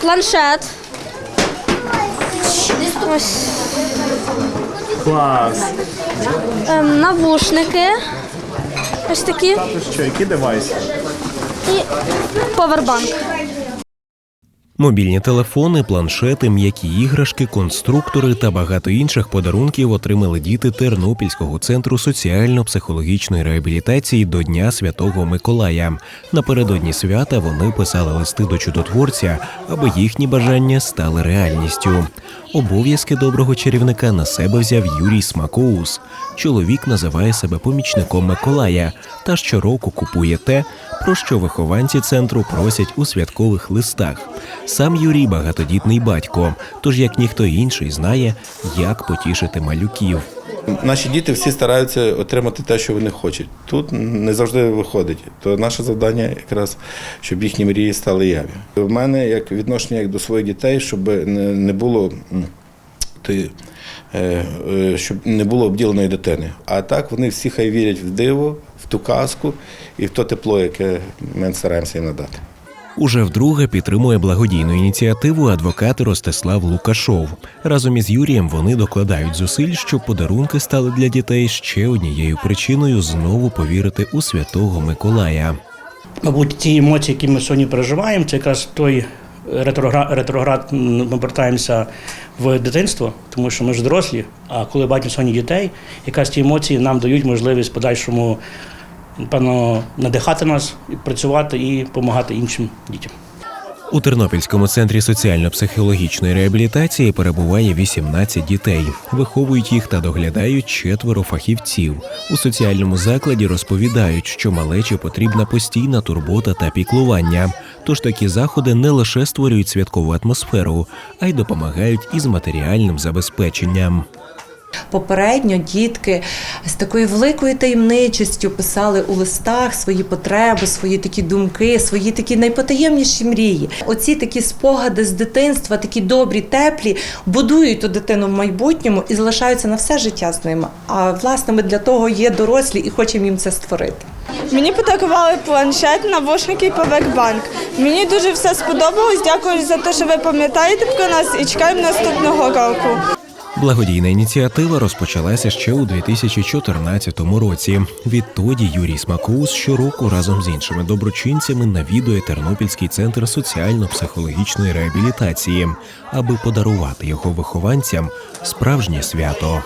планшет. Ось Клас. ем, навушники. Ось такі. Що, які девайси? І повербанк. Мобільні телефони, планшети, м'які іграшки, конструктори та багато інших подарунків отримали діти Тернопільського центру соціально-психологічної реабілітації до Дня Святого Миколая. Напередодні свята вони писали листи до чудотворця, аби їхні бажання стали реальністю. Обов'язки доброго чарівника на себе взяв Юрій Смакоус. Чоловік називає себе помічником Миколая та щороку купує те, про що вихованці центру просять у святкових листах. Сам Юрій багатодітний батько, тож як ніхто інший знає, як потішити малюків. Наші діти всі стараються отримати те, що вони хочуть. Тут не завжди виходить. То наше завдання якраз, щоб їхні мрії стали яві. У мене як відношення як до своїх дітей, щоб не, було. е, е, щоб не було обділеної дитини. А так вони всі хай вірять в диво, в ту казку і в то тепло, яке ми стараємося їм надати. Уже вдруге підтримує благодійну ініціативу адвокат Ростислав Лукашов. Разом із Юрієм вони докладають зусиль, щоб подарунки стали для дітей ще однією причиною знову повірити у святого Миколая. Мабуть, ті емоції, які ми сьогодні переживаємо, це якраз той ретроград, ретроград ми повертаємося в дитинство, тому що ми ж дорослі. А коли бачимо сьогодні дітей, якраз ті емоції нам дають можливість подальшому, напевно, надихати нас, працювати і допомагати іншим дітям. У Тернопільському центрі соціально-психологічної реабілітації перебуває 18 дітей. Виховують їх та доглядають четверо фахівців. У соціальному закладі розповідають, що малечі потрібна постійна турбота та піклування. Тож такі заходи не лише створюють святкову атмосферу, а й допомагають із матеріальним забезпеченням. Попередньо дітки з такою великою таємничістю писали у листах свої потреби, свої такі думки, свої такі найпотаємніші мрії. Оці такі спогади з дитинства, такі добрі, теплі, будують ту дитину в майбутньому і залишаються на все життя з ними. А власне ми для того є дорослі і хочемо їм це створити. Мені подарували планшет, навушники і повербанк. Мені дуже все сподобалось. Дякую за те, що ви пам'ятаєте про нас і чекаємо наступного року. Благодійна ініціатива розпочалася ще у 2014 році. Відтоді Юрій Смакоус щороку разом з іншими доброчинцями навідує Тернопільський центр соціально-психологічної реабілітації, аби подарувати його вихованцям справжнє свято.